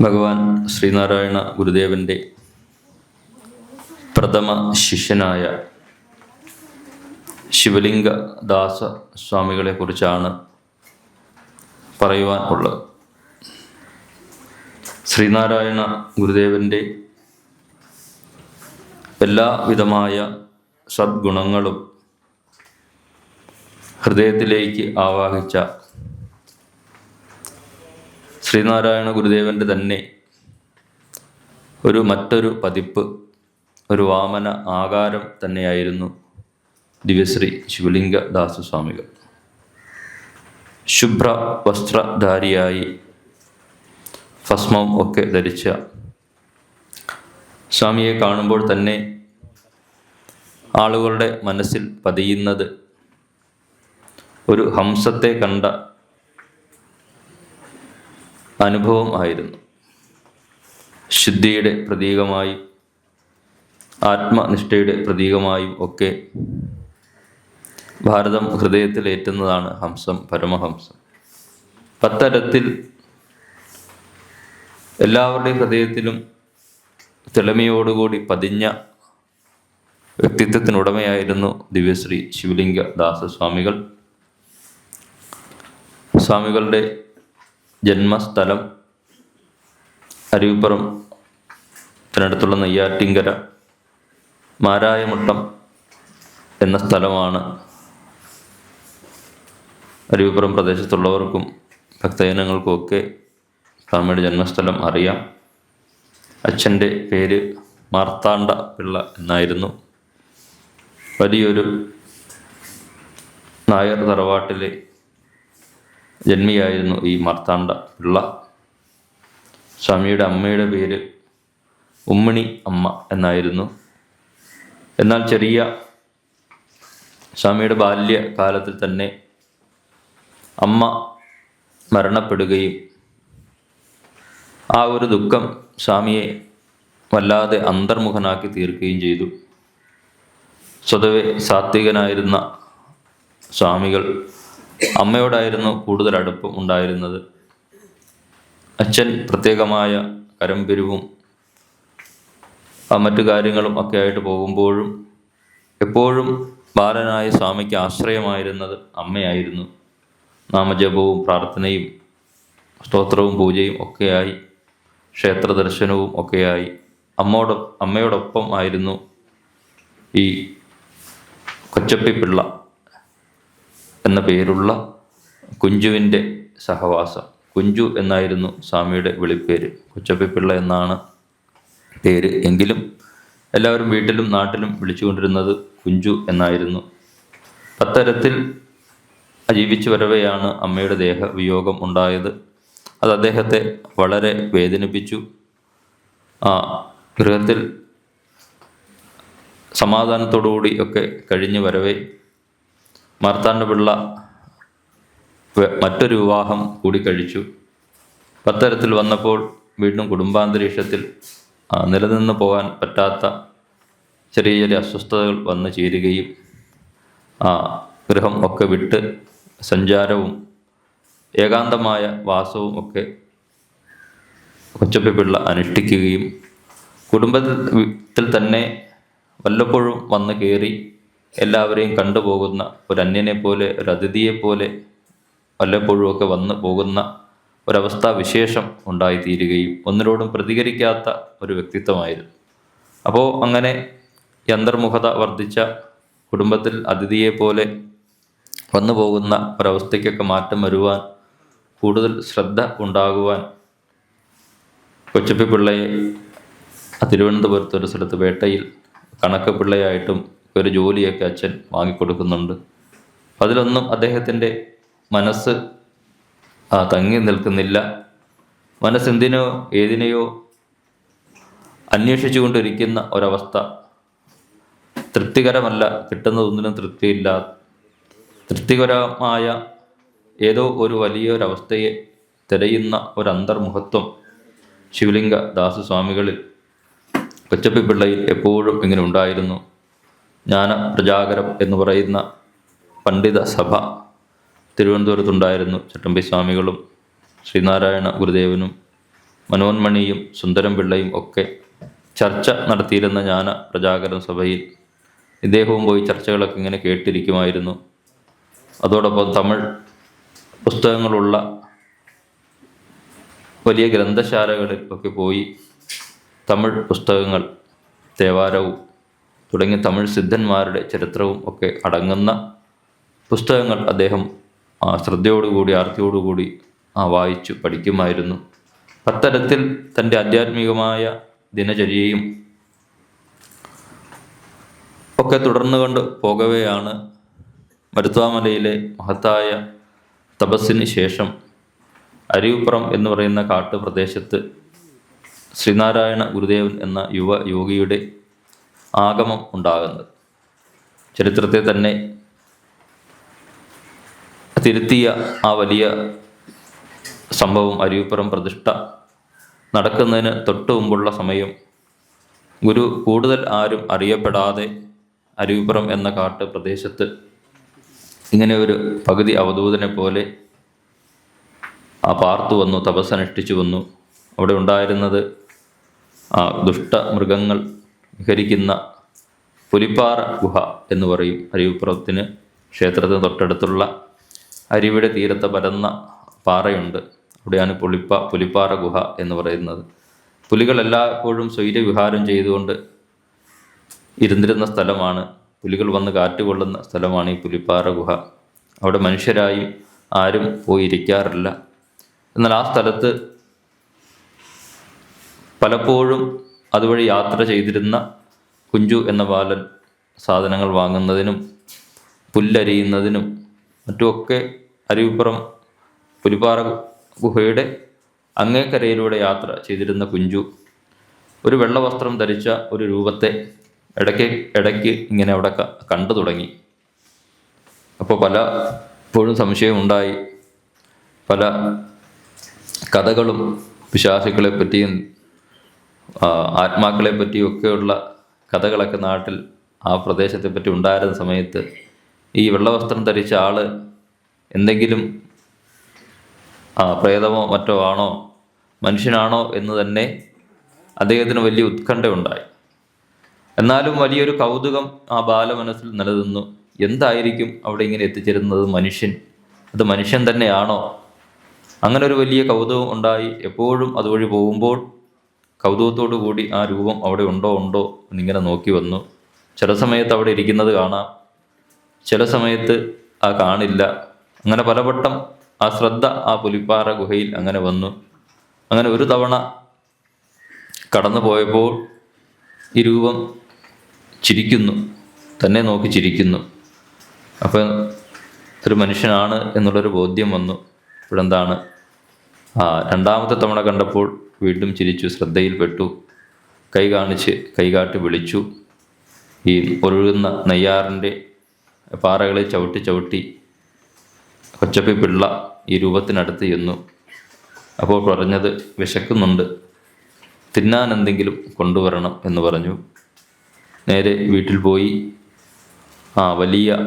ഭഗവാൻ ശ്രീനാരായണ ഗുരുദേവന്റെ പ്രഥമ ശിഷ്യനായ ശിവലിംഗ ദാസ സ്വാമികളെ കുറിച്ചാണ് പറയുവാൻ ഉള്ളത്. ശ്രീനാരായണ ഗുരുദേവന്റെ എല്ലാവിധമായ സദ്ഗുണങ്ങളും ഹൃദയത്തിലേക്ക് ആവാഹിച്ച ശ്രീനാരായണ ഗുരുദേവന്റെ തന്നെ ഒരു മറ്റൊരു പതിപ്പ് ഒരു വാമന ആകാരം തന്നെയായിരുന്നു ദിവ്യശ്രീ ശിവലിംഗ ദാസസ്വാമികൾ. ശുഭ്ര വസ്ത്രധാരിയായി ഭസ്മം ഒക്കെ ധരിച്ച സ്വാമിയെ കാണുമ്പോൾ തന്നെ ആളുകളുടെ മനസ്സിൽ പതിയുന്നത് ഒരു ഹംസത്തെ കണ്ട അനുഭവം ആയിരുന്നു ശുദ്ധിയുടെ പ്രതീകമായി ആത്മനിഷ്ഠയുടെ പ്രതീകമായും ഒക്കെ ഭാരതം ഹൃദയത്തിലേറ്റുന്നതാണ് ഹംസം പരമഹംസം. പത്തരത്തിൽ എല്ലാവരുടെയും ഹൃദയത്തിലും തിളമയോടുകൂടി പതിഞ്ഞ വ്യക്തിത്വത്തിനുടമയായിരുന്നു ദിവ്യശ്രീ ശിവലിംഗ ദാസസ്വാമികൾ. സ്വാമികളുടെ ജന്മസ്ഥലം അരുവിപ്പുറം അതിനടുത്തുള്ള നെയ്യാറ്റിങ്കര മാരായമുട്ടം എന്ന സ്ഥലമാണ്. അരുവിപ്പുറം പ്രദേശത്തുള്ളവർക്കും ഭക്തജനങ്ങൾക്കുമൊക്കെ സ്വാമിയുടെ ജന്മസ്ഥലം അറിയാം. അച്ഛന്റെ പേര് മാർത്താണ്ഡ പിള്ള എന്നായിരുന്നു. വലിയൊരു നായർ തറവാട്ടിലെ ജന്മിയായിരുന്നു ഈ മാർത്താണ്ഡ പിള്ള. സ്വാമിയുടെ അമ്മയുടെ പേര് ഉമ്മണി അമ്മ എന്നായിരുന്നു. എന്നാൽ ചെറിയ സ്വാമിയുടെ ബാല്യകാലത്തിൽ തന്നെ അമ്മ മരണപ്പെടുകയും ആ ഒരു ദുഃഖം സ്വാമിയെ വല്ലാതെ അന്തർമുഖനാക്കി തീർക്കുകയും ചെയ്തു. സ്വതവേ സാത്വികനായിരുന്ന സ്വാമികൾ അമ്മയോടായിരുന്നു കൂടുതൽ അടുപ്പം ഉണ്ടായിരുന്നത്. അച്ഛൻ പ്രത്യേകമായ കരംപിരിവും മറ്റു കാര്യങ്ങളും ഒക്കെ ആയിട്ട് പോകുമ്പോഴും എപ്പോഴും ബാലനായ സ്വാമിക്ക് ആശ്രയമായിരുന്നത് അമ്മയായിരുന്നു. നാമജപവും പ്രാർത്ഥനയും സ്തോത്രവും പൂജയും ഒക്കെയായി ക്ഷേത്ര ദർശനവും ഒക്കെയായി അമ്മോടൊ അമ്മയോടൊപ്പം ആയിരുന്നു ഈ കൊച്ചപ്പിപ്പിള്ള എന്ന പേരുള്ള കുഞ്ചുവിന്റെ സഹവാസം. കുഞ്ചു എന്നായിരുന്നു സ്വാമിയുടെ വിളിപ്പേര്. കൊച്ചപ്പിപ്പിള്ള എന്നാണ് പേര്. എങ്കിലും എല്ലാവരും വീട്ടിലും നാട്ടിലും വിളിച്ചുകൊണ്ടിരുന്നത് കുഞ്ചു എന്നായിരുന്നു. അത്തരത്തിൽ ജീവിച്ചു വരവെയാണ് അമ്മയുടെ ദേഹവിയോഗം ഉണ്ടായത്. അത് അദ്ദേഹത്തെ വളരെ വേദനിപ്പിച്ചു. ആ ഗൃഹത്തിൽ സമാധാനത്തോടുകൂടി ഒക്കെ കഴിഞ്ഞു വരവേ മാർത്താണ്ഡപിള്ള മറ്റൊരു വിവാഹം കൂടി കഴിച്ചു. പത്തരത്തിൽ വന്നപ്പോൾ വീണ്ടും കുടുംബാന്തരീക്ഷത്തിൽ നിലനിന്ന് പോകാൻ പറ്റാത്ത ചെറിയ ചെറിയ അസ്വസ്ഥതകൾ വന്നു ചേരുകയും ഗൃഹം ഒക്കെ വിട്ട് സഞ്ചാരവും ഏകാന്തമായ വാസവും ഒക്കെ കൊച്ചപ്പിള്ള അനുഷ്ഠിക്കുകയും കുടുംബത്തിൽ തന്നെ വല്ലപ്പോഴും വന്ന് കയറി എല്ലാവരെയും കണ്ടുപോകുന്ന ഒരു അന്യനെ പോലെ ഒരു അതിഥിയെ പോലെ വല്ലപ്പോഴും ഒക്കെ വന്നു പോകുന്ന ഒരവസ്ഥാ വിശേഷം ഉണ്ടായിത്തീരുകയും ഒന്നിനോടും പ്രതികരിക്കാത്ത ഒരു വ്യക്തിത്വമായിരുന്നു. അപ്പോൾ അങ്ങനെ യന്ത്രമുഖത വർദ്ധിച്ച കുടുംബത്തിൽ അതിഥിയെ പോലെ വന്നു പോകുന്ന ഒരവസ്ഥയ്ക്കൊക്കെ മാറ്റം വരുവാൻ കൂടുതൽ ശ്രദ്ധ ഉണ്ടാകുവാൻ കൊച്ചപ്പി പിള്ളയെ തിരുവനന്തപുരത്ത് ഒരു സ്ഥലത്ത് വേട്ടയിൽ കണക്ക് പിള്ളയായിട്ടും ഒരു ജോലിയൊക്കെ അച്ഛൻ വാങ്ങിക്കൊടുക്കുന്നുണ്ട്. അതിലൊന്നും അദ്ദേഹത്തിന്റെ മനസ്സ് തങ്ങി നിൽക്കുന്നില്ല. മനസ്സെന്തിനോ ഏതിനെയോ അന്വേഷിച്ചു കൊണ്ടിരിക്കുന്ന ഒരവസ്ഥ. തൃപ്തികരമല്ല കിട്ടുന്നതൊന്നിനും തൃപ്തിയില്ല. തൃപ്തികരമായ ഏതോ ഒരു വലിയൊരവസ്ഥയെ തിരയുന്ന ഒരു അന്തർമുഖത്വം ശിവലിംഗ ദാസസ്വാമികളിൽ കൊച്ചപ്പിപ്പിള്ളയിൽ എപ്പോഴും ഇങ്ങനെ ഉണ്ടായിരുന്നു. ജ്ഞാന പ്രജാകരം എന്ന് പറയുന്ന പണ്ഡിത സഭ തിരുവനന്തപുരത്തുണ്ടായിരുന്നു. ചട്ടമ്പി സ്വാമികളും ശ്രീനാരായണ ഗുരുദേവനും മനോന്മണിയും സുന്ദരം പിള്ളയും ഒക്കെ ചർച്ച നടത്തിയിരുന്ന ജ്ഞാന പ്രജാകരം സഭയിൽ ഇദ്ദേഹവും പോയി ചർച്ചകളൊക്കെ ഇങ്ങനെ കേട്ടിരിക്കുമായിരുന്നു. അതോടൊപ്പം തമിഴ് പുസ്തകങ്ങളുള്ള വലിയ ഗ്രന്ഥശാലകളിൽ ഒക്കെ പോയി തമിഴ് പുസ്തകങ്ങൾ തേവാരവും തുടങ്ങിയ തമിഴ് സിദ്ധന്മാരുടെ ചരിത്രവും ഒക്കെ അടങ്ങുന്ന പുസ്തകങ്ങൾ അദ്ദേഹം ശ്രദ്ധയോടുകൂടി ആർത്തിയോടുകൂടി വായിച്ചു പഠിക്കുമായിരുന്നു. അത്തരത്തിൽ തന്റെ ആധ്യാത്മികമായ ദിനചര്യയും ഒക്കെ തുടർന്നുകൊണ്ട് പോകവെയാണ് മരുത്വാമലയിലെ മഹത്തായ തപസ്സിന് ശേഷം അരിവുപ്പുറം എന്ന് പറയുന്ന കാട്ടുപ്രദേശത്ത് ശ്രീനാരായണ ഗുരുദേവൻ എന്ന യുവ യോഗിയുടെ ആഗമം ഉണ്ടാകുന്നത്. ചരിത്രത്തെ തന്നെ തിരുത്തിയ ആ വലിയ സംഭവം അരിവുപ്പുറം പ്രതിഷ്ഠ നടക്കുന്നതിന് തൊട്ടു മുമ്പുള്ള സമയം. ഗുരു കൂടുതൽ ആരും അറിയപ്പെടാതെ അരുവിപ്പുറം എന്ന കാട്ട് പ്രദേശത്ത് ഇങ്ങനെ ഒരു പകുതി അവധൂതനെ പോലെ ആ പാർത്തു വന്നു തപസ്സനുഷ്ഠിച്ചു വന്നു. അവിടെ ഉണ്ടായിരുന്നത് ആ ദുഷ്ട മൃഗങ്ങൾ വിഹരിക്കുന്ന പുലിപ്പാറ ഗുഹ എന്ന് പറയും അരിവിപ്പുറത്തിന് ക്ഷേത്രത്തിന് തൊട്ടടുത്തുള്ള അരിവിടെ തീരത്ത് പരന്ന പാറയുണ്ട്. അവിടെയാണ് പുളിപ്പ പുലിപ്പാറ ഗുഹ എന്ന് പറയുന്നത്. പുലികൾ എല്ലായ്പ്പോഴും സ്വൈര്യവിഹാരം ചെയ്തുകൊണ്ട് ഇരുന്നിരുന്ന സ്ഥലമാണ്. പുലികൾ വന്ന് കാറ്റുകൊള്ളുന്ന സ്ഥലമാണ് ഈ പുലിപ്പാറ ഗുഹ. അവിടെ മനുഷ്യരായി ആരും പോയിരിക്കാറില്ല എന്നാൽ ആ സ്ഥലത്ത് പലപ്പോഴും അതുവഴി യാത്ര ചെയ്തിരുന്ന കുഞ്ചു എന്ന ബാലൻ സാധനങ്ങൾ വാങ്ങുന്നതിനും പുല്ലരിയുന്നതിനും മറ്റുമൊക്കെ അരുവിപ്പുറം പുലിപ്പാറ ഗുഹയുടെ അങ്ങേക്കരയിലൂടെ യാത്ര ചെയ്തിരുന്ന കുഞ്ചു ഒരു വെള്ളവസ്ത്രം ധരിച്ച ഒരു രൂപത്തെ ഇടയ്ക്ക് ഇടയ്ക്ക് ഇങ്ങനെ അവിടെ കണ്ടു തുടങ്ങി. അപ്പോൾ പല ഇപ്പോഴും സംശയമുണ്ടായി. പല കഥകളും പിശാചുക്കളെ പറ്റിയും ആത്മാക്കളെ പറ്റിയൊക്കെയുള്ള കഥകളൊക്കെ നാട്ടിൽ ആ പ്രദേശത്തെ പറ്റി ഉണ്ടായിരുന്ന സമയത്ത് ഈ വെള്ളവസ്ത്രം ധരിച്ച ആൾ എന്തെങ്കിലും പ്രേതമോ മറ്റോ ആണോ മനുഷ്യനാണോ എന്ന് തന്നെ അദ്ദേഹത്തിന് വലിയ ഉത്കണ്ഠയുണ്ടായി എന്നാലും വലിയൊരു കൗതുകം ആ ബാലമനസ്സിൽ നിലനിന്നു. എന്തായിരിക്കും അവിടെ ഇങ്ങനെ എത്തിച്ചേരുന്നത്? മനുഷ്യൻ. അത് മനുഷ്യൻ തന്നെയാണോ? അങ്ങനെ ഒരു വലിയ കൗതുകം ഉണ്ടായി. എപ്പോഴും അതുവഴി പോകുമ്പോൾ കൗതുകത്തോടു കൂടി ആ രൂപം അവിടെ ഉണ്ടോ ഉണ്ടോ എന്നിങ്ങനെ നോക്കി വന്നു. ചില സമയത്ത് അവിടെ ഇരിക്കുന്നത് കാണാം. ചില സമയത്ത് ആ കാണില്ല. അങ്ങനെ പലവട്ടം ആ ശ്രദ്ധ ആ പുലിപ്പാറ ഗുഹയിൽ അങ്ങനെ വന്നു. അങ്ങനെ ഒരു തവണ കടന്നു പോയപ്പോൾ ഈ രൂപം ചിരിക്കുന്നു. തന്നെ നോക്കി ചിരിക്കുന്നു. അപ്പം ഒരു മനുഷ്യനാണ് എന്നുള്ളൊരു ബോധ്യം വന്നു. ഇവിടെന്താണ്? ആ രണ്ടാമത്തെ തവണ കണ്ടപ്പോൾ വീണ്ടും ചിരിച്ചു ശ്രദ്ധയിൽപ്പെട്ടു കൈ കാണിച്ച് കൈകാട്ടി വിളിച്ചു. ഈ ഒഴുകുന്ന നെയ്യാറിന്റെ പാറകളെ ചവിട്ടി ചവിട്ടി കൊച്ചപ്പി പിള്ള ഈ രൂപത്തിനടുത്ത് ചെന്നു. അപ്പോൾ പറഞ്ഞത് വിശക്കുന്നുണ്ട്. തിന്നാൻ എന്തെങ്കിലും കൊണ്ടുവരണം എന്ന് പറഞ്ഞു. നേരെ വീട്ടിൽ പോയി. ആ വലിയ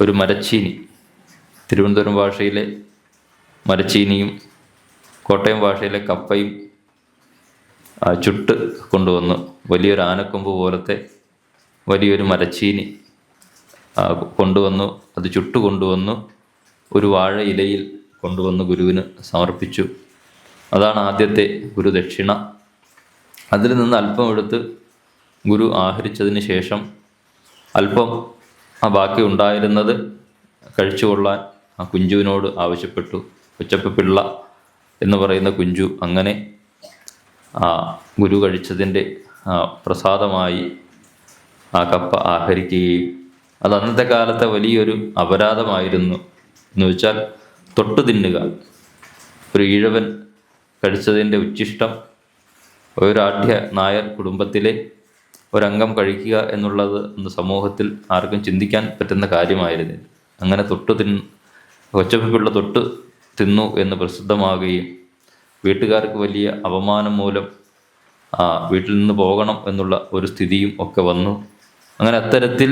ഒരു മരച്ചീനി. തിരുവനന്തപുരം ഭാഷയിലെ മരച്ചീനിയും കോട്ടയം ഭാഷയിലെ കപ്പയും ചുട്ട് കൊണ്ടുവന്നു. വലിയൊരു ആനക്കൊമ്പ് പോലത്തെ വലിയൊരു മരച്ചീനി കൊണ്ടുവന്നു. അത് ചുട്ടു കൊണ്ടുവന്നു. ഒരു വാഴ ഇലയിൽ കൊണ്ടുവന്ന് ഗുരുവിന് സമർപ്പിച്ചു. അതാണ് ആദ്യത്തെ ഗുരുദക്ഷിണ. അതിൽ നിന്ന് അല്പം എടുത്ത് ഗുരു ആഹരിച്ചതിന് ശേഷം അല്പം ആ ബാക്കി ഉണ്ടായിരുന്നത് കഴിച്ചുകൊള്ളാൻ ആ കുഞ്ചുവിനോട് ആവശ്യപ്പെട്ടു. കൊച്ചപ്പ പിള്ള എന്ന് പറയുന്ന കുഞ്ചു അങ്ങനെ ഗുരു കഴിച്ചതിന്റെ പ്രസാദമായി ആ കപ്പ ആഹരിക്കുകയും അത് അന്നത്തെ കാലത്തെ വലിയൊരു അപരാധമായിരുന്നു. എന്ന് വെച്ചാൽ തൊട്ടു തിന്നുക. ഒരു ഈഴവൻ കഴിച്ചതിന്റെ ഉച്ചിഷ്ടം ഒരാഢ്യ നായർ കുടുംബത്തിലെ ഒരംഗം കഴിക്കുക എന്നുള്ളത് ഇന്ന് സമൂഹത്തിൽ ആർക്കും ചിന്തിക്കാൻ പറ്റുന്ന കാര്യമായിരുന്നില്ല അങ്ങനെ തൊട്ടു തിന്ന് കൊച്ചപ്പിള്ള തൊട്ട് തിന്നു എന്ന് പ്രസിദ്ധമാകുകയും വീട്ടുകാർക്ക് വലിയ അപമാനം മൂലം വീട്ടിൽ നിന്ന് പോകണം എന്നുള്ള ഒരു സ്ഥിതിയും ഒക്കെ വന്നു. അങ്ങനെ അത്തരത്തിൽ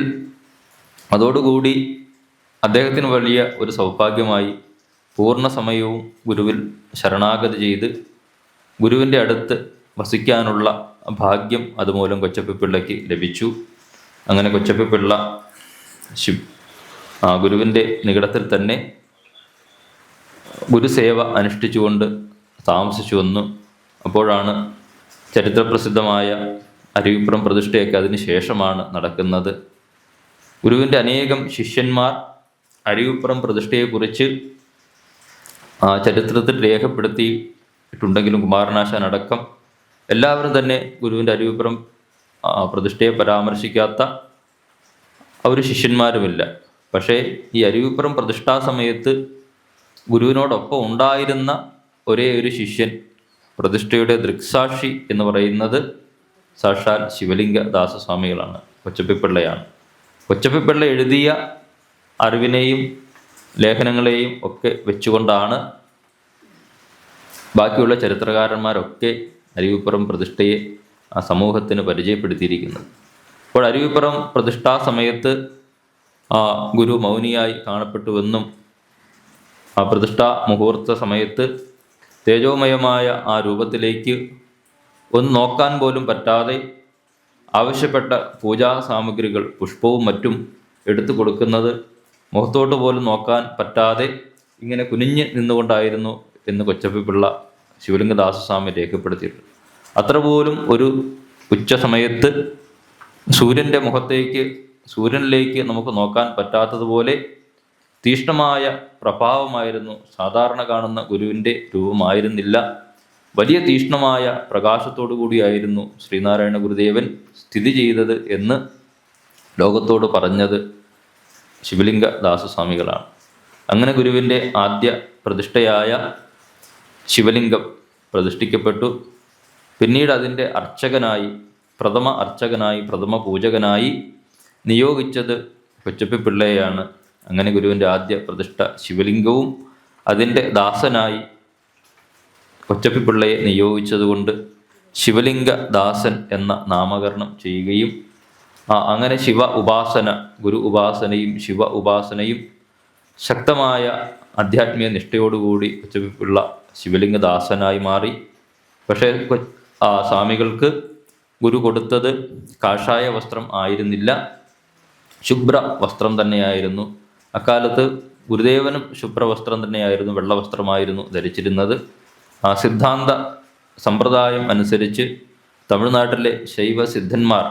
അതോടുകൂടി അദ്ദേഹത്തിന് വലിയ ഒരു സൗഭാഗ്യമായി പൂർണ സമയവും ഗുരുവിൽ ശരണാഗതി ചെയ്ത് ഗുരുവിന്റെ അടുത്ത് വസിക്കാനുള്ള ഭാഗ്യം അതുമൂലം കൊച്ചപ്പിപ്പിള്ളയ്ക്ക് ലഭിച്ചു. അങ്ങനെ കൊച്ചപ്പിപ്പിള്ള ശിവ് ഗുരുവിന്റെ നികടത്തിൽ തന്നെ ഗുരുസേവ അനുഷ്ഠിച്ചുകൊണ്ട് താമസിച്ചു വന്നു അപ്പോഴാണ് ചരിത്രപ്രസിദ്ധമായ അരുവിപ്പുറം പ്രതിഷ്ഠയൊക്കെ അതിന് ശേഷമാണ് നടക്കുന്നത്. ഗുരുവിന്റെ അനേകം ശിഷ്യന്മാർ അരുവിപ്പുറം പ്രതിഷ്ഠയെക്കുറിച്ച് ചരിത്രത്തിൽ രേഖപ്പെടുത്തിയിട്ടുണ്ടെങ്കിലും കുമാരനാശാൻ അടക്കം എല്ലാവരും തന്നെ ഗുരുവിന്റെ അരുവിപ്പുറം പ്രതിഷ്ഠയെ പരാമർശിക്കാത്ത ഒരു ശിഷ്യന്മാരുമില്ല. പക്ഷേ ഈ അരുവിപ്പുറം പ്രതിഷ്ഠാ സമയത്ത് ഗുരുവിനോടൊപ്പം ഉണ്ടായിരുന്ന ഒരേ ഒരു ശിഷ്യൻ. പ്രതിഷ്ഠയുടെ ദൃക്സാക്ഷി എന്ന് പറയുന്നത് സാക്ഷാൽ ശിവലിംഗ ദാസസ്വാമികളാണ് കൊച്ചപ്പിപ്പിള്ളയാണ്. കൊച്ചപ്പിപ്പിള്ള എഴുതിയ അറിവിനെയും ലേഖനങ്ങളെയും ഒക്കെ വെച്ചുകൊണ്ടാണ് ബാക്കിയുള്ള ചരിത്രകാരന്മാരൊക്കെ അരുവിപ്പുറം പ്രതിഷ്ഠയെ ആ സമൂഹത്തിന് പരിചയപ്പെടുത്തിയിരിക്കുന്നത്. അപ്പോൾ അരുവിപ്പുറം പ്രതിഷ്ഠാ സമയത്ത് ഗുരു മൗനിയായി കാണപ്പെട്ടുവെന്നും ആ പ്രതിഷ്ഠാ മുഹൂർത്ത സമയത്ത് തേജോമയമായ ആ രൂപത്തിലേക്ക് ഒന്ന് നോക്കാൻ പോലും പറ്റാതെ ആവശ്യപ്പെട്ട പൂജാ സാമഗ്രികൾ പുഷ്പവും മറ്റും എടുത്തു കൊടുക്കുന്നത് മുഖത്തോട്ട് പോലും നോക്കാൻ പറ്റാതെ ഇങ്ങനെ കുനിഞ്ഞ് നിന്നുകൊണ്ടായിരുന്നു എന്ന് കൊച്ചപ്പിപ്പിള്ള ശിവലിംഗദാസസ്വാമി രേഖപ്പെടുത്തിയിട്ടുണ്ട്. അത്ര പോലും ഒരു ഉച്ച സമയത്ത് സൂര്യന്റെ മുഖത്തേക്ക് സൂര്യനിലേക്ക് നമുക്ക് നോക്കാൻ പറ്റാത്തതുപോലെ തീഷ്ണമായ പ്രഭാവമായിരുന്നു സാധാരണ കാണുന്ന ഗുരുവിന്റെ രൂപമായിരുന്നില്ല. വലിയ തീഷ്ണമായ പ്രകാശത്തോടു കൂടിയായിരുന്നു ശ്രീനാരായണ ഗുരുദേവൻ സ്ഥിതി ചെയ്തത് എന്ന് ലോകത്തോട് പറഞ്ഞത് ശിവലിംഗ ദാസസ്വാമികളാണ്. അങ്ങനെ ഗുരുവിന്റെ ആദ്യ പ്രതിഷ്ഠയായ ശിവലിംഗം പ്രതിഷ്ഠിക്കപ്പെട്ടു. പിന്നീട് അതിന്റെ അർച്ചകനായി പ്രഥമ അർച്ചകനായി പ്രഥമ പൂജകനായി നിയോഗിച്ചത് കൊച്ചപ്പി പിള്ളയെയാണ്. അങ്ങനെ ഗുരുവിന്റെ ആദ്യ പ്രതിഷ്ഠ ശിവലിംഗവും അതിന്റെ ദാസനായി കൊച്ചപ്പിപ്പിള്ളയെ നിയോഗിച്ചതുകൊണ്ട് ശിവലിംഗ ദാസൻ എന്ന നാമകരണം ചെയ്യുകയും ആ, അങ്ങനെ ശിവ ഉപാസന ഗുരു ഉപാസനയും ശിവ ഉപാസനയും ശക്തമായ ആധ്യാത്മിക നിഷ്ഠയോടുകൂടി ശിവലിംഗ ദാസനായി മാറി. പക്ഷേ ആ സ്വാമികൾക്ക് ഗുരു കൊടുത്തത് കാഷായ വസ്ത്രം ആയിരുന്നില്ല. ശുഭ്ര വസ്ത്രം തന്നെയായിരുന്നു. അക്കാലത്ത് ഗുരുദേവനും ശുഭ്രവസ്ത്രം തന്നെയായിരുന്നു വെള്ളവസ്ത്രമായിരുന്നു ധരിച്ചിരുന്നത്. ആ സിദ്ധാന്ത സമ്പ്രദായം അനുസരിച്ച് തമിഴ്നാട്ടിലെ ശൈവ സിദ്ധന്മാർ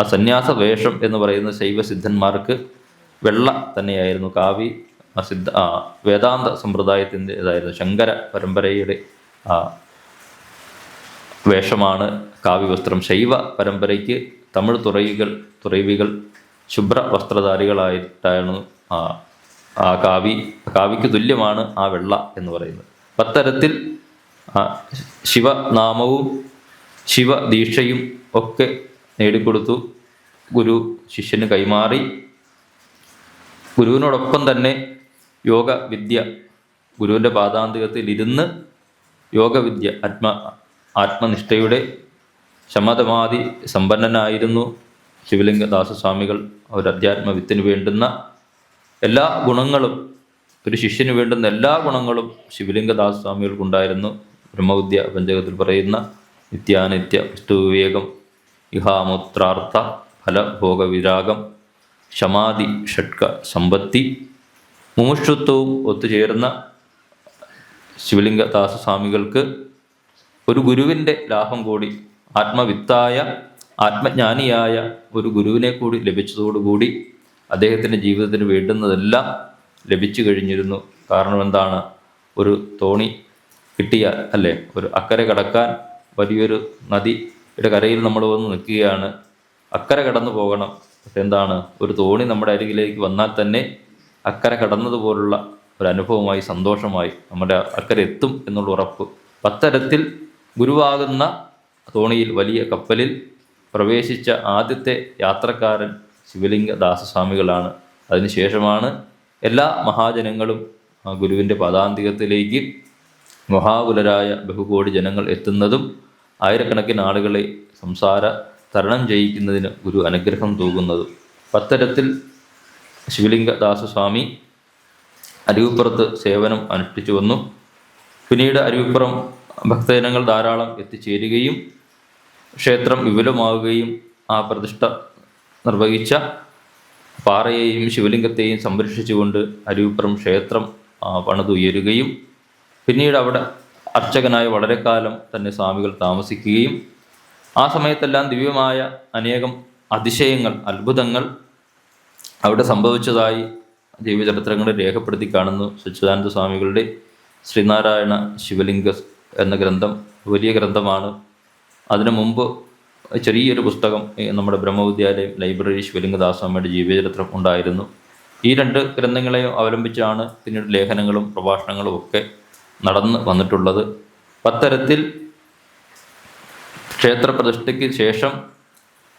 ആ സന്യാസ വേഷം എന്ന് പറയുന്ന ശൈവ സിദ്ധന്മാർക്ക് വെള്ള തന്നെയായിരുന്നു കാവി ആ സിദ്ധ ആ വേദാന്ത സമ്പ്രദായത്തിന്റെതായിരുന്നു ശങ്കര പരമ്പരയുടെ ആ വേഷമാണ് കാവ്യവസ്ത്രം. ശൈവ പരമ്പരയ്ക്ക് തമിഴ് തുറയികൾ തുറവികൾ ശുഭ്ര വസ്ത്രധാരികളായിട്ടാണ് ആ കാവി കാവിക്ക് തുല്യമാണ് ആ വെള്ള എന്ന് പറയുന്നത്. പത്തരത്തിൽ ശിവനാമവും ശിവദീക്ഷയും ഒക്കെ നേടിക്കൊടുത്തു. ഗുരു ശിഷ്യന് കൈമാറി. ഗുരുവിനോടൊപ്പം തന്നെ യോഗ വിദ്യ ഗുരുവിന്റെ പാദാന്തികത്തിൽ ഇരുന്ന് യോഗവിദ്യ ആത്മ ആത്മനിഷ്ഠയുടെ ശമതമാതി സമ്പന്നനായിരുന്നു. ശിവലിംഗ ദാസസ്വാമികൾ ഒരു അധ്യാത്മവിത്തിന് വേണ്ടുന്ന എല്ലാ ഗുണങ്ങളും ഒരു ശിഷ്യന് വേണ്ടുന്ന എല്ലാ ഗുണങ്ങളും ശിവലിംഗ ദാസസ്വാമികൾക്കുണ്ടായിരുന്നു. ബ്രഹ്മവിദ്യ പഞ്ചകത്തിൽ പറയുന്ന നിത്യാനിത്യ വസ്തുവിവേകം ഇഹാമൂത്രാർത്ഥ ഫലഭോഗവിരാഗം ക്ഷമാതി ഷഡ്ക സമ്പത്തി മുമുക്ഷുത്വവും ഒത്തുചേർന്ന ശിവലിംഗ ദാസസ്വാമികൾക്ക് ഒരു ഗുരുവിന്റെ ലാഭം കൂടി ആത്മവിത്തായ ആത്മജ്ഞാനിയായ ഒരു ഗുരുവിനെ കൂടി ലഭിച്ചതോടുകൂടി അദ്ദേഹത്തിന്റെ ജീവിതത്തിന് വേണ്ടുന്നതെല്ലാം ലഭിച്ചു കഴിഞ്ഞിരുന്നു. കാരണം എന്താണ്? ഒരു തോണി കിട്ടിയ അല്ലേ? ഒരു അക്കരെ കടക്കാൻ വലിയൊരു നദിയുടെ കരയിൽ നമ്മൾ വന്ന് നിൽക്കുകയാണ്. അക്കരെ കടന്നു പോകണം. എന്താണ്? ഒരു തോണി നമ്മുടെ അരികിലേക്ക് വന്നാൽ തന്നെ അക്കരെ കടന്നതുപോലുള്ള ഒരു അനുഭവമായി സന്തോഷമായി നമ്മുടെ അക്കരെ എത്തും എന്നുള്ള ഉറപ്പ്. പത്തരത്തിൽ ഗുരുവാകുന്ന തോണിയിൽ വലിയ കപ്പലിൽ പ്രവേശിച്ച ആദ്യത്തെ യാത്രക്കാരൻ ശിവലിംഗ ദാസസ്വാമികളാണ് അതിനുശേഷമാണ് എല്ലാ മഹാജനങ്ങളും ഗുരുവിന്റെ പദാന്തികത്തിലേക്ക് മഹാകുലരായ ബഹുകോടി ജനങ്ങൾ എത്തുന്നതും ആയിരക്കണക്കിന് ആളുകളെ സംസാര തരണം ചെയ്യിക്കുന്നതിന് ഗുരു അനുഗ്രഹം തൂകുന്നതും. പത്തരത്തിൽ ശിവലിംഗ ദാസസ്വാമി അരുവിപ്പുറത്ത് സേവനം അനുഷ്ഠിച്ചു വന്നു. പിന്നീട് അരുവിപ്പുറം ഭക്തജനങ്ങൾ ധാരാളം എത്തിച്ചേരുകയും ക്ഷേത്രം വിപുലമാവുകയും ആ പ്രതിഷ്ഠ നിർവഹിച്ച പാറയെയും ശിവലിംഗത്തെയും സംരക്ഷിച്ചുകൊണ്ട് അരുവിപ്പുറം ക്ഷേത്രം പണിതുയരുകയും പിന്നീട് അവിടെ അർച്ചകനായി വളരെ കാലം തന്നെ സ്വാമികൾ താമസിക്കുകയും ആ സമയത്തെല്ലാം ദിവ്യമായ അനേകം അതിശയങ്ങൾ അത്ഭുതങ്ങൾ അവിടെ സംഭവിച്ചതായി ജീവചരിത്രങ്ങളിൽ രേഖപ്പെടുത്തി കാണുന്നു. സച്ചിദാനന്ദ സ്വാമികളുടെ ശ്രീനാരായണ ശിവലിംഗ എന്ന ഗ്രന്ഥം വലിയ ഗ്രന്ഥമാണ്. അതിനു മുമ്പ് ചെറിയൊരു പുസ്തകം നമ്മുടെ ബ്രഹ്മവിദ്യാലയം ലൈബ്രറി ശിവലിംഗദാസ്വാമിയുടെ ജീവചരിത്രം ഉണ്ടായിരുന്നു. ഈ രണ്ട് ഗ്രന്ഥങ്ങളെയും അവലംബിച്ചാണ് പിന്നീട് ലേഖനങ്ങളും പ്രഭാഷണങ്ങളും ഒക്കെ നടന്ന് വന്നിട്ടുള്ളത്. അത്തരത്തിൽ ക്ഷേത്രപ്രതിഷ്ഠയ്ക്ക് ശേഷം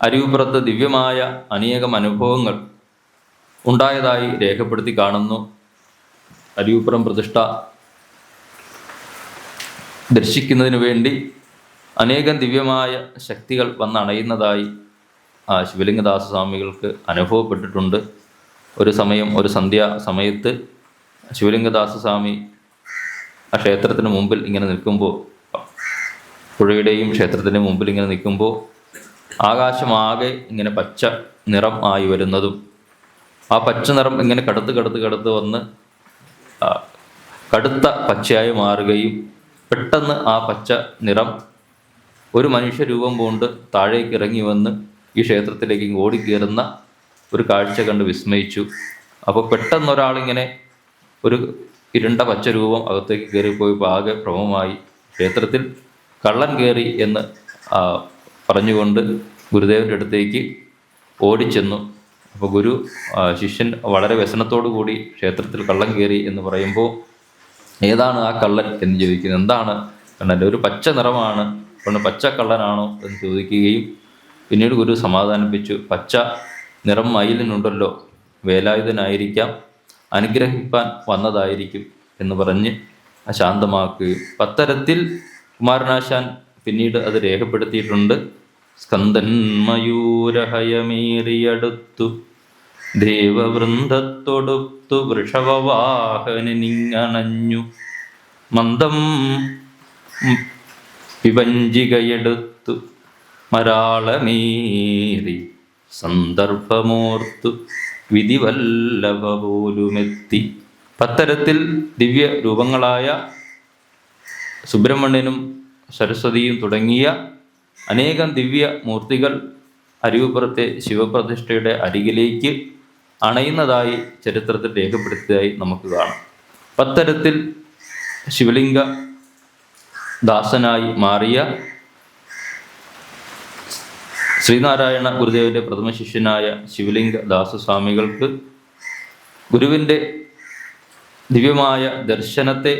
അരുവിപ്പുറത്ത് ദിവ്യമായ അനേകം അനുഭവങ്ങൾ ഉണ്ടായതായി രേഖപ്പെടുത്തി കാണുന്നു. അരിവുപ്പുറം പ്രതിഷ്ഠ ദർശിക്കുന്നതിന് വേണ്ടി അനേകം ദിവ്യമായ ശക്തികൾ വന്നണയുന്നതായി ആ ശിവലിംഗദാസ സ്വാമികൾക്ക് അനുഭവപ്പെട്ടിട്ടുണ്ട്. ഒരു സമയം ഒരു സന്ധ്യ സമയത്ത് ശിവലിംഗദാസ സ്വാമി ആ ക്ഷേത്രത്തിന് മുമ്പിൽ ഇങ്ങനെ നിൽക്കുമ്പോൾ പുഴയുടെയും ക്ഷേത്രത്തിന് മുമ്പിൽ ഇങ്ങനെ നിൽക്കുമ്പോൾ ആകാശമാകെ ഇങ്ങനെ പച്ച നിറം ആയി വരുന്നതും ആ പച്ച നിറം ഇങ്ങനെ കടുത്ത് കടുത്ത് കടുത്ത് വന്ന് കടുത്ത പച്ചയായി മാറുകയും പെട്ടെന്ന് ആ പച്ച നിറം ഒരു മനുഷ്യരൂപം കൊണ്ട് താഴേക്ക് ഇറങ്ങി വന്ന് ഈ ക്ഷേത്രത്തിലേക്ക് ഓടിക്കയറുന്ന ഒരു കാഴ്ച കണ്ട് വിസ്മയിച്ചു. അപ്പോൾ പെട്ടെന്ന് ഒരാളിങ്ങനെ ഒരു ഇരുണ്ട പച്ച രൂപം അകത്തേക്ക് കയറിപ്പോയി ആകെ ഭ്രമമായി. ക്ഷേത്രത്തിൽ കള്ളൻ കയറി എന്ന് പറഞ്ഞുകൊണ്ട് ഗുരുദേവന്റെ അടുത്തേക്ക് ഓടിച്ചെന്നു. അപ്പോൾ ഗുരു ശിഷ്യൻ വളരെ വ്യസനത്തോടു കൂടി ക്ഷേത്രത്തിൽ കള്ളൻ കയറി എന്ന് പറയുമ്പോൾ ഏതാണ് ആ കള്ളൻ എന്ന് ചോദിക്കുന്നത് എന്താണ് കണ്ണന്റെ ഒരു പച്ച നിറമാണ്. കൊണ്ട് പച്ച കള്ളനാണോ എന്ന് ചോദിക്കുകയും പിന്നീട് ഗുരു സമാധാനിപ്പിച്ചു. പച്ച നിറം മയിലിനുണ്ടല്ലോ വേലായുധനായിരിക്കാം അനുഗ്രഹിപ്പാൻ വന്നതായിരിക്കും എന്ന് പറഞ്ഞ് ശാന്തമാക്കുകയും. പത്തരത്തിൽ കുമാരനാശാൻ പിന്നീട് അത് രേഖപ്പെടുത്തിയിട്ടുണ്ട്. സ്കന്ദൻ മയൂരഹയമേറിയടുത്തു ദേവവൃന്ദത്തൊടുത്തു വൃഷഭവാഹനിങ്ങണഞ്ഞു മന്ദം വിഭഞ്ചികയെടുത്തു മരാളമേറി സന്ദർഭമോർത്തു വിധിവല്ലഭ പോലുമെത്തി. പത്തരത്തിൽ ദിവ്യ രൂപങ്ങളായ സുബ്രഹ്മണ്യനും സരസ്വതിയും തുടങ്ങിയ അനേകം ദിവ്യ മൂർത്തികൾ അരുവിപ്പുറത്തെ ശിവപ്രതിഷ്ഠയുടെ അരികിലേക്ക് അണയുന്നതായി ചരിത്രത്തിൽ രേഖപ്പെടുത്തിയതായി നമുക്ക് കാണാം. പത്തരത്തിൽ ശിവലിംഗ ദാസനായി മാറിയ ശ്രീനാരായണ ഗുരുദേവന്റെ പ്രഥമ ശിഷ്യനായ ശിവലിംഗ ദാസസ്വാമികൾക്ക് ഗുരുവിന്റെ ദിവ്യമായ ദർശനത്തെ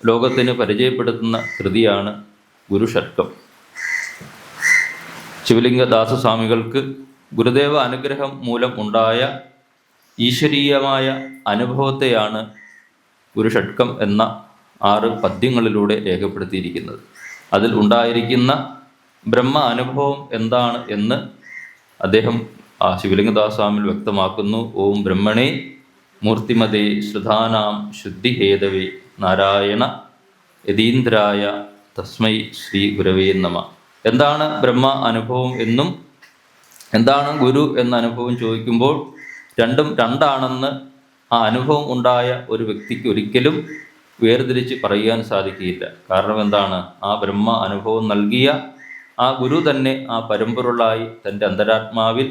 ലോകത്തിന് പരിചയപ്പെടുത്തുന്ന കൃതിയാണ് ഗുരുഷർക്കം ശിവലിംഗ ദാസസ്വാമികൾക്ക് ഗുരുദേവ അനുഗ്രഹം മൂലം ഉണ്ടായ ഈശ്വരീയമായ അനുഭവത്തെയാണ് ഗുരുഷട്കം എന്ന ആറ് പദ്യങ്ങളിലൂടെ രേഖപ്പെടുത്തിയിരിക്കുന്നത്. അതിൽ ഉണ്ടായിരിക്കുന്ന ബ്രഹ്മ അനുഭവം എന്താണ് എന്ന് അദ്ദേഹം ആ ശിവലിംഗദാസ്വാമിൽ വ്യക്തമാക്കുന്നു. ഓം ബ്രഹ്മണേ മൂർത്തിമതേ ശ്രുതാനാം ശുദ്ധിഹേതവേ നാരായണ യതീന്ദ്രായ തസ്മൈ ശ്രീ ഗുരവേ നമ. എന്താണ് ബ്രഹ്മ അനുഭവം എന്നും എന്താണ് ഗുരു എന്ന അനുഭവം ചോദിക്കുമ്പോൾ രണ്ടും രണ്ടാണെന്ന് ആ അനുഭവം ഉണ്ടായ ഒരു വ്യക്തിക്ക് ഒരിക്കലും വേർതിരിച്ച് പറയാൻ സാധിക്കുകയില്ല. കാരണം എന്താണ്? ആ ബ്രഹ്മ അനുഭവം നൽകിയ ആ ഗുരു തന്നെ ആ പരമ്പൊരുളായി തന്റെ അന്തരാത്മാവിൽ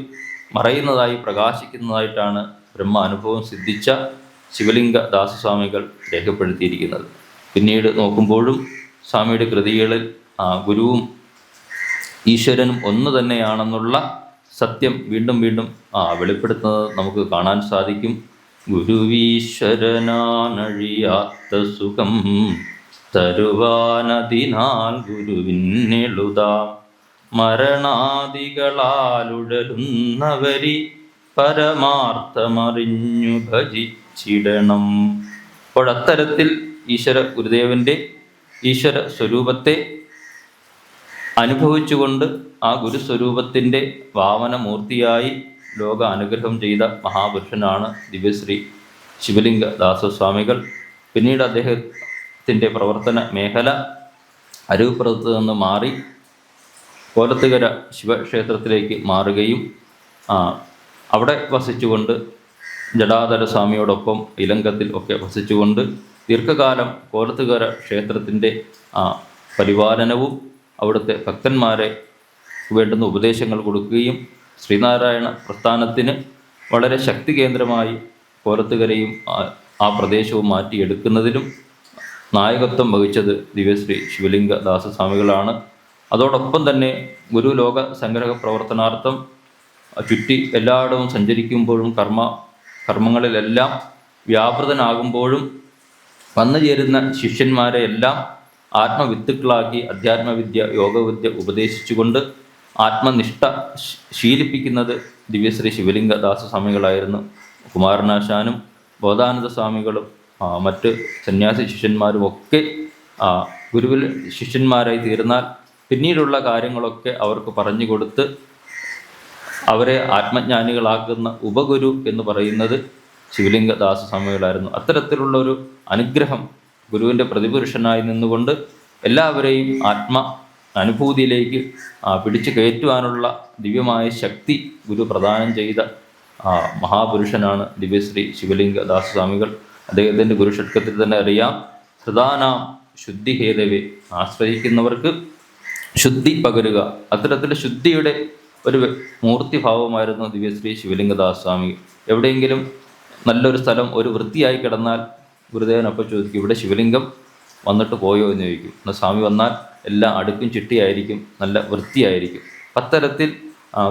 മറയുന്നതായി പ്രകാശിക്കുന്നതായിട്ടാണ് ബ്രഹ്മ അനുഭവം സിദ്ധിച്ച ശിവലിംഗ ദാസസ്വാമികൾ രേഖപ്പെടുത്തിയിരിക്കുന്നത്. പിന്നീട് നോക്കുമ്പോഴും സ്വാമിയുടെ കൃതികളിൽ ആ ഗുരുവും ഈശ്വരനും ഒന്ന് തന്നെയാണെന്നുള്ള സത്യം വീണ്ടും വീണ്ടും ആ വെളിപ്പെടുത്തുന്നത് നമുക്ക് കാണാൻ സാധിക്കും. ഗുരുവീശ്വരനാനഴിയാത്ത സുഖം തരുവാനതിനാൽ ഗുരുവിനെളുതാം മരണാദികളാലുഴലുന്നവരി പരമാർത്ഥമറിഞ്ഞു ഭജിച്ചിടണം. അപ്പോൾ അത്തരത്തിൽ ഈശ്വര ഗുരുദേവന്റെ ഈശ്വര സ്വരൂപത്തെ അനുഭവിച്ചുകൊണ്ട് ആ ഗുരുസ്വരൂപത്തിന്റെ വാമനമൂർത്തിയായി ലോക അനുഗ്രഹം ചെയ്ത മഹാപുരുഷനാണ് ദിവ്യശ്രീ ശിവലിംഗ ദാസസ്വാമികൾ. പിന്നീട് അദ്ദേഹത്തിന്റെ പ്രവർത്തന മേഖല അരുവിപ്പുറത്ത് നിന്ന് മാറി കോലത്തുകര ശിവക്ഷേത്രത്തിലേക്ക് മാറുകയും അവിടെ വസിച്ചുകൊണ്ട് ജടാധര സ്വാമിയോടൊപ്പം ഇലങ്കത്തിൽ ഒക്കെ വസിച്ചുകൊണ്ട് ദീർഘകാലം കോലത്തുകര ക്ഷേത്രത്തിന്റെ പരിപാലനവും അവിടുത്തെ ഭക്തന്മാരെ വേണ്ടുന്ന ഉപദേശങ്ങൾ കൊടുക്കുകയും ശ്രീനാരായണ പ്രസ്ഥാനത്തിന് വളരെ ശക്തി കേന്ദ്രമായി കോലത്തുകരയും ആ- പ്രദേശവും മാറ്റിയെടുക്കുന്നതിലും നായകത്വം വഹിച്ചത് ദിവ്യശ്രീ ശിവലിംഗ ദാസസ്വാമികളാണ്. അതോടൊപ്പം തന്നെ ഗുരുലോക സംഗ്രഹ പ്രവർത്തനാർത്ഥം ചുറ്റി എല്ലായിടവും സഞ്ചരിക്കുമ്പോഴും കർമ്മ കർമ്മങ്ങളിലെല്ലാം വ്യാപൃതനാകുമ്പോഴും വന്നു ചേരുന്ന ശിഷ്യന്മാരെ എല്ലാം ആത്മവിത്തുക്കളാക്കി അധ്യാത്മവിദ്യ യോഗവിദ്യ ഉപദേശിച്ചുകൊണ്ട് ആത്മനിഷ്ഠ ശീലിപ്പിക്കുന്നത് ദിവ്യശ്രീ ശിവലിംഗദാസ സ്വാമികളായിരുന്നു. കുമാരനാശാനും ബോധാനന്ദ സ്വാമികളും മറ്റ് സന്യാസി ശിഷ്യന്മാരും ഒക്കെ ഗുരുവിൽ ശിഷ്യന്മാരായി തീർന്നാൽ പിന്നീടുള്ള കാര്യങ്ങളൊക്കെ അവർക്ക് പറഞ്ഞു കൊടുത്ത് അവരെ ആത്മജ്ഞാനികളാക്കുന്ന ഉപഗുരു എന്ന് പറയുന്നത് ശിവലിംഗദാസ സ്വാമികളായിരുന്നു. അത്തരത്തിലുള്ള ഒരു അനുഗ്രഹം ഗുരുവിന്റെ പ്രതിപുരുഷനായി നിന്നുകൊണ്ട് എല്ലാവരെയും ആത്മ അനുഭൂതിയിലേക്ക് പിടിച്ചു കയറ്റുവാനുള്ള ദിവ്യമായ ശക്തി ഗുരു പ്രദാനം ചെയ്ത മഹാപുരുഷനാണ് ദിവ്യശ്രീ ശിവലിംഗ ദാസസ്വാമികൾ. അദ്ദേഹത്തിന്റെ ഗുരുഷട്കത്തിൽ തന്നെ അറിയാം ഹൃദാനാം ശുദ്ധിഹേതവെ ആശ്രയിക്കുന്നവർക്ക് ശുദ്ധി പകരുക. അത്തരത്തിൽ ശുദ്ധിയുടെ ഒരു മൂർത്തിഭാവമായിരുന്നു ദിവ്യശ്രീ ശിവലിംഗദാസ് സ്വാമി എവിടെയെങ്കിലും നല്ലൊരു സ്ഥലം ഒരു വൃത്തിയായി കിടന്നാൽ ഗുരുദേവൻ അപ്പം ചോദിക്കും ഇവിടെ ശിവലിംഗം വന്നിട്ട് പോയോ? എന്ന് ചോദിക്കും. എന്നാൽ സ്വാമി വന്നാൽ എല്ലാം അടുക്കും ചിട്ടിയായിരിക്കും നല്ല വൃത്തിയായിരിക്കും. അത്തരത്തിൽ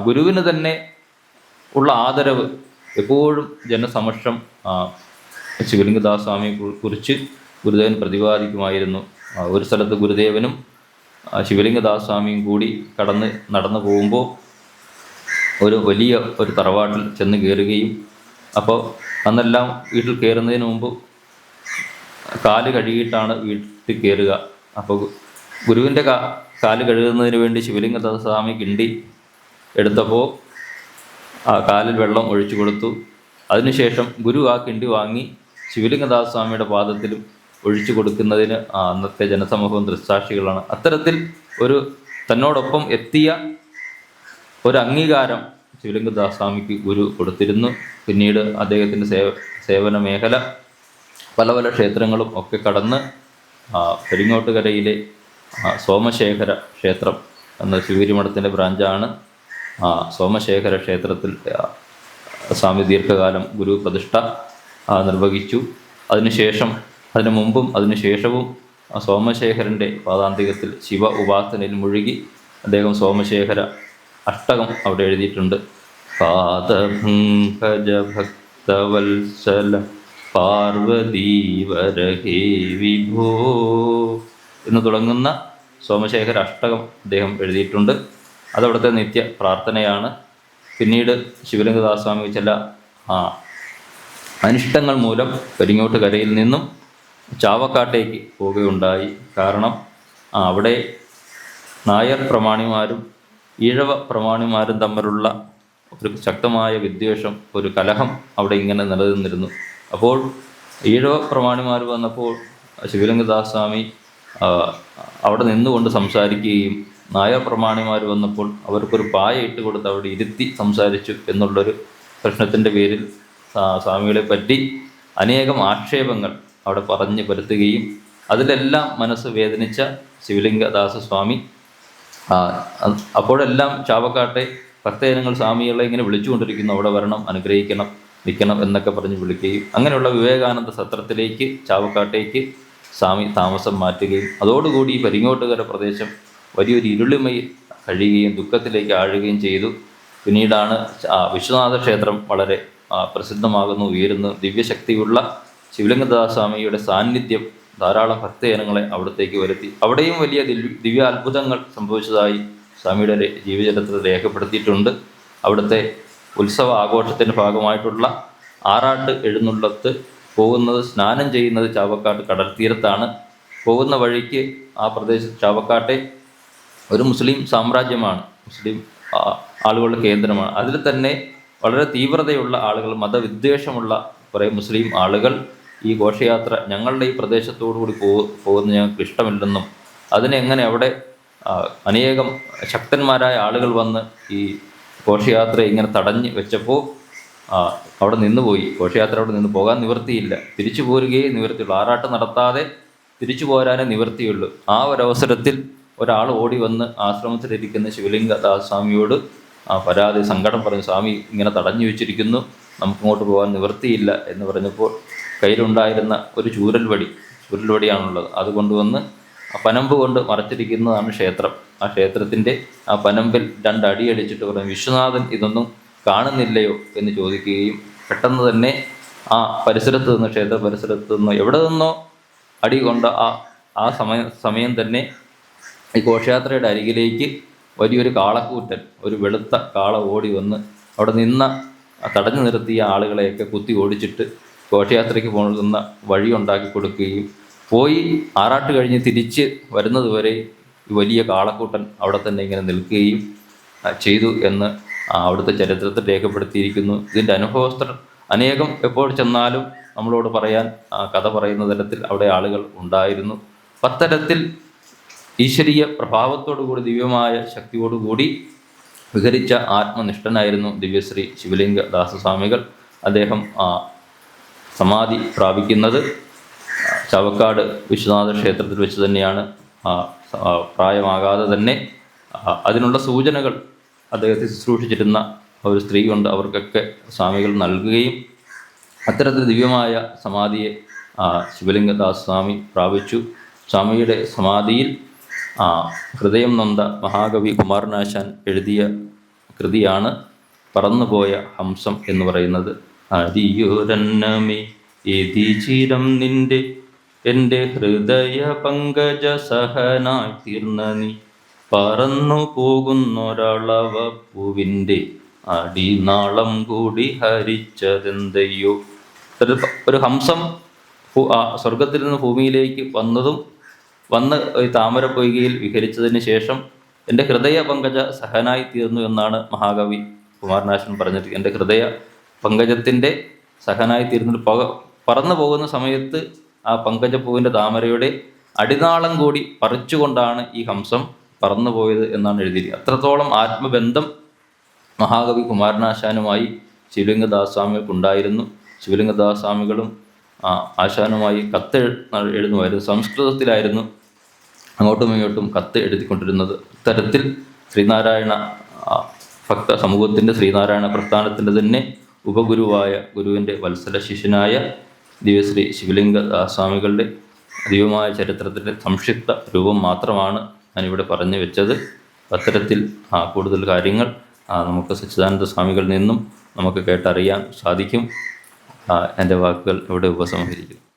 ഗുരുവിന് തന്നെ ഉള്ള ആദരവ് എപ്പോഴും ജനസമക്ഷം ശിവലിംഗദാസ്വാമിയെ കുറിച്ച് ഗുരുദേവൻ പ്രതിപാദിക്കുമായിരുന്നു. ഒരു സ്ഥലത്ത് ഗുരുദേവനും ശിവലിംഗദാസ്വാമിയും ശിവലിംഗദാസ് സ്വാമിയും കൂടി കടന്ന് നടന്നു പോകുമ്പോൾ ഒരു വലിയ ഒരു തറവാട്ടിൽ ചെന്ന് കയറുകയും അപ്പോൾ അന്നെല്ലാം വീട്ടിൽ കയറുന്നതിന് മുമ്പ് കാൽ കഴുകിയിട്ടാണ് വീട്ടിൽ കയറുക. അപ്പോൾ ഗുരുവിന്റെ കാ കാൽ കഴുകുന്നതിന് വേണ്ടി ശിവലിംഗ സ്വാമി കിണ്ടി എടുത്തപ്പോൾ ആ കാലിൽ വെള്ളം ഒഴിച്ചു കൊടുത്തു. അതിനുശേഷം ഗുരു ആ കിണ്ടി വാങ്ങി ശിവലിംഗദാസ് സ്വാമിയുടെ പാദത്തിലും ഒഴിച്ചു കൊടുക്കുന്നതിന് അന്നത്തെ ജനസമൂഹം ദൃക്സാക്ഷികളാണ്. അത്തരത്തിൽ ഒരു തന്നോടൊപ്പം എത്തിയ ഒരു അംഗീകാരം ശിവലിംഗദാസ് സ്വാമിക്ക് ഗുരു കൊടുത്തിരുന്നു. പിന്നീട് അദ്ദേഹത്തിന്റെ സേവ സേവന മേഖല പല പല ക്ഷേത്രങ്ങളും ഒക്കെ കടന്ന് പെരിങ്ങോട്ടുകരയിലെ സോമശേഖര ക്ഷേത്രം എന്ന ശിവരിമഠത്തിന്റെ ബ്രാഞ്ചാണ്. ആ, സോമശേഖര ക്ഷേത്രത്തിൽ സ്വാമി ദീർഘകാലം ഗുരു പ്രതിഷ്ഠ നിർവഹിച്ചു. അതിനുശേഷം അതിനു മുമ്പും അതിനുശേഷവും സോമശേഖരന്റെ പാദാന്തികത്തിൽ ശിവ ഉപാസനയിൽ മുഴുകി അദ്ദേഹം സോമശേഖര അഷ്ടകം അവിടെ എഴുതിയിട്ടുണ്ട്. പാദഭക്തവത്സല ഭക്തവത്സല പാർവതീവരഹേ വിഭോ എന്ന് തുടങ്ങുന്ന സോമശേഖര അഷ്ടകം അദ്ദേഹം എഴുതിയിട്ടുണ്ട്. അതവിടുത്തെ നിത്യ പ്രാർത്ഥനയാണ്. പിന്നീട് ശിവലിംഗദാസ്വാമി ചില അനിഷ്ടങ്ങൾ മൂലം പെരിങ്ങോട്ട് കരയിൽ നിന്നും ചാവക്കാട്ടേക്ക് പോവുകയുണ്ടായി. കാരണം അവിടെ നായർ പ്രമാണിമാരും ഈഴവ പ്രമാണിമാരും തമ്മിലുള്ള ഒരു ശക്തമായ വിദ്വേഷം ഒരു കലഹം അവിടെ ഇങ്ങനെ നിലനിന്നിരുന്നു. അപ്പോൾ ഈഴവ പ്രമാണിമാർ വന്നപ്പോൾ ശിവലിംഗദാസ് സ്വാമി ആ, അവിടെ നിന്നുകൊണ്ട് സംസാരിക്കുകയും നായപ്രമാണിമാർ വന്നപ്പോൾ അവർക്കൊരു പായ ഇട്ട് കൊടുത്ത് അവിടെ ഇരുത്തി സംസാരിച്ചു എന്നുള്ളൊരു പ്രശ്നത്തിന്റെ പേരിൽ സ്വാമികളെ പറ്റി അനേകം ആക്ഷേപങ്ങൾ അവിടെ പറഞ്ഞ് പരത്തുകയും അതിലെല്ലാം മനസ്സ് വേദനിച്ച ശിവലിംഗദാസ സ്വാമി അപ്പോഴെല്ലാം ചാവക്കാട്ടെ ഭക്തജനങ്ങൾ സ്വാമികളെ ഇങ്ങനെ വിളിച്ചുകൊണ്ടിരിക്കുന്നു അവിടെ വരണം അനുഗ്രഹിക്കണം നിൽക്കണം എന്നൊക്കെ പറഞ്ഞ് വിളിക്കുകയും. അങ്ങനെയുള്ള വിവേകാനന്ദ സത്രത്തിലേക്ക് ചാവക്കാട്ടേക്ക് സ്വാമി താമസം മാറ്റുകയും അതോടുകൂടി ഈ പരിങ്ങോട്ടുകര പ്രദേശം വലിയൊരു ഇരുളിമയിൽ കഴിയുകയും ദുഃഖത്തിലേക്ക് ആഴുകയും ചെയ്തു. പിന്നീടാണ് വിശ്വനാഥ ക്ഷേത്രം വളരെ പ്രസിദ്ധമാകുന്നു ഉയരുന്നു. ദിവ്യശക്തിയുള്ള ശിവലിംഗദാസ്വാമിയുടെ സാന്നിധ്യം ധാരാളം ഭക്തജനങ്ങളെ അവിടത്തേക്ക് വരുത്തി. അവിടെയും വലിയ ദിവ്യ അത്ഭുതങ്ങൾ സംഭവിച്ചതായി സ്വാമിയുടെ ജീവചരിത്രത്തിൽ രേഖപ്പെടുത്തിയിട്ടുണ്ട്. അവിടുത്തെ ഉത്സവ ആഘോഷത്തിന്റെ ഭാഗമായിട്ടുള്ള ആറാട്ട് എഴുന്നള്ളത്ത് പോകുന്നത് സ്നാനം ചെയ്യുന്നത് ചാവക്കാട്ട് കടൽ തീരത്താണ്. പോകുന്ന വഴിക്ക് ആ പ്രദേശത്ത് ചാവക്കാട്ടെ ഒരു മുസ്ലിം സാമ്രാജ്യമാണ്. മുസ്ലിം ആളുകളുടെ കേന്ദ്രമാണ്. അതിൽ തന്നെ വളരെ തീവ്രതയുള്ള ആളുകൾ മതവിദ്വേഷമുള്ള കുറേ മുസ്ലിം ആളുകൾ ഈ ഘോഷയാത്ര ഞങ്ങളുടെ ഈ പ്രദേശത്തോടു കൂടി പോ പോകുന്നത് ഞങ്ങൾക്ക് ഇഷ്ടമില്ലെന്നും അതിനെങ്ങനെ അവിടെ അനേകം ശക്തന്മാരായ ആളുകൾ വന്ന് ഈ ഘോഷയാത്ര ഇങ്ങനെ തടഞ്ഞ് വെച്ചപ്പോൾ അവിടെ നിന്നുപോയി ഘോഷയാത്ര അവിടെ നിന്ന് പോകാൻ നിവൃത്തിയില്ല. തിരിച്ചു പോരുകയേ നിവൃത്തിയുള്ളൂ. ആറാട്ട് നടത്താതെ തിരിച്ചു പോരാനേ നിവൃത്തിയുള്ളൂ. ആ ഒരവസരത്തിൽ ഒരാൾ ഓടി വന്ന് ആശ്രമത്തിലിരിക്കുന്ന ശിവലിംഗ ആ പരാതി സങ്കടം പറഞ്ഞു സ്വാമി ഇങ്ങനെ തടഞ്ഞു വെച്ചിരിക്കുന്നു. നമുക്കിങ്ങോട്ട് പോകാൻ നിവൃത്തിയില്ല. എന്ന് പറഞ്ഞപ്പോൾ കയ്യിലുണ്ടായിരുന്ന ഒരു ചൂരൽ വടി ചൂരൽ വടിയാണുള്ളത് അത് ആ പനമ്പ് കൊണ്ട് മറച്ചിരിക്കുന്നതാണ് ക്ഷേത്രം. ആ ക്ഷേത്രത്തിന്റെ ആ പനമ്പിൽ രണ്ടടി അടിച്ചിട്ട് പറഞ്ഞു വിശ്വനാഥൻ ഇതൊന്നും കാണുന്നില്ലയോ എന്ന് ചോദിക്കുകയും പെട്ടെന്ന് തന്നെ ആ പരിസരത്ത് നിന്ന് ക്ഷേത്ര പരിസരത്ത് നിന്നോ എവിടെ നിന്നോ അടി കൊണ്ട ആ ആ സമയം സമയം തന്നെ ഈ ഘോഷയാത്രയുടെ അരികിലേക്ക് വലിയൊരു കാളക്കൂറ്റൻ ഒരു വെളുത്ത കാള ഓടി വന്ന് അവിടെ നിന്ന തടഞ്ഞു നിർത്തിയ ആളുകളെയൊക്കെ കുത്തി ഓടിച്ചിട്ട് ഘോഷയാത്രയ്ക്ക് പോകുന്ന വഴി ഉണ്ടാക്കി കൊടുക്കുകയും പോയി ആറാട്ട് കഴിഞ്ഞ് തിരിച്ച് വരുന്നതുവരെ വലിയ കാളക്കൂട്ടൻ അവിടെ തന്നെ ഇങ്ങനെ നിൽക്കുകയും ചെയ്തു എന്ന് അവിടുത്തെ ചരിത്രത്തിൽ രേഖപ്പെടുത്തിയിരിക്കുന്നു. ഇതിന്റെ അനുഭവസ്ഥർ അനേകം എപ്പോൾ ചെന്നാലും നമ്മളോട് പറയാൻ കഥ പറയുന്ന തരത്തിൽ അവിടെ ആളുകൾ ഉണ്ടായിരുന്നു. പത്തരത്തിൽ ഈശ്വരീയ പ്രഭാവത്തോടു കൂടി ദിവ്യമായ ശക്തിയോടുകൂടി വിഹരിച്ച ആത്മനിഷ്ഠനായിരുന്നു ദിവ്യശ്രീ ശിവലിംഗ ദാസസ്വാമികൾ. അദ്ദേഹം സമാധി പ്രാപിക്കുന്നത് ചവക്കാട് വിശ്വനാഥ ക്ഷേത്രത്തിൽ വെച്ച് തന്നെയാണ്. പ്രായമാകാതെ തന്നെ അതിനുള്ള സൂചനകൾ അദ്ദേഹത്തെ ശുശ്രൂഷിച്ചിരുന്ന ഒരു സ്ത്രീ കൊണ്ട് അവർക്കൊക്കെ സ്വാമികൾ നൽകുകയും അത്തരത്തിൽ ദിവ്യമായ സമാധിയെ ശിവലിംഗദാസ് സ്വാമി പ്രാപിച്ചു. സ്വാമിയുടെ സമാധിയിൽ ഹൃദയം നൊന്ത മഹാകവി കുമാരനാശാൻ എഴുതിയ കൃതിയാണ് പറന്നുപോയ ഹംസം എന്ന് പറയുന്നത്. അരിയൊരന്നമേ നിന്റെ എന്റെ ഹൃദയ പങ്കജ സഹനായി തീർന്ന നീ. പറന്നു പോകുന്നൊരളവ പൂവിന്റെ അടിനാളം കൂടി ഹരിച്ചതെന്തയ്യോ? ഒരു ഹംസം സ്വർഗത്തിൽ നിന്ന് ഭൂമിയിലേക്ക് വന്നതും വന്ന് ഈ താമര പൊയ്കയിൽ വിഹരിച്ചതിന് ശേഷം എന്റെ ഹൃദയ പങ്കജ സഹനായി തീർന്നു എന്നാണ് മഹാകവി കുമാരനാശൻ പറഞ്ഞത്. എന്റെ ഹൃദയ പങ്കജത്തിന്റെ സഹനായി തീർന്നു പക പറന്നു പോകുന്ന സമയത്ത് ആ പങ്കജപ്പൂവിന്റെ താമരയുടെ അടിനാളം കൂടി പറിച്ചുകൊണ്ടാണ് ഈ ഹംസം പറന്നു പോയത് എന്നാണ് എഴുതിയിരിക്കുന്നത്. അത്രത്തോളം ആത്മബന്ധം മഹാകവി കുമാരനാശാനുമായി ശിവലിംഗദാസ്വാമികൾക്കുണ്ടായിരുന്നു. സ്വാമികൾക്കുണ്ടായിരുന്നു ശിവലിംഗദാസ് സ്വാമികളും ആ, ആശാനുമായി കത്ത് എഴുതുമായിരുന്നു. സംസ്കൃതത്തിലായിരുന്നു അങ്ങോട്ടും ഇങ്ങോട്ടും കത്ത് എഴുതിക്കൊണ്ടിരുന്നത്. ഇത്തരത്തിൽ ശ്രീനാരായണ ഭക്ത സമൂഹത്തിന്റെ ശ്രീനാരായണ പ്രസ്ഥാനത്തിന്റെ തന്നെ ഉപഗുരുവായ ഗുരുവിന്റെ വത്സല ശിഷ്യനായ ദിവ്യശ്രീ ശിവലിംഗദാസ് സ്വാമികളുടെ ദിവ്യമായ ചരിത്രത്തിന്റെ സംക്ഷിപ്ത രൂപം മാത്രമാണ് ഞാനിവിടെ പറഞ്ഞു വെച്ചത് അത്തരത്തിൽ കൂടുതൽ കാര്യങ്ങൾ നമുക്ക് സച്ചിദാനന്ദ സ്വാമികളിൽ നിന്നും നമുക്ക് കേട്ടറിയാൻ സാധിക്കും. എന്റെ വാക്കുകൾ ഇവിടെ ഉപസംഹരിക്കുന്നു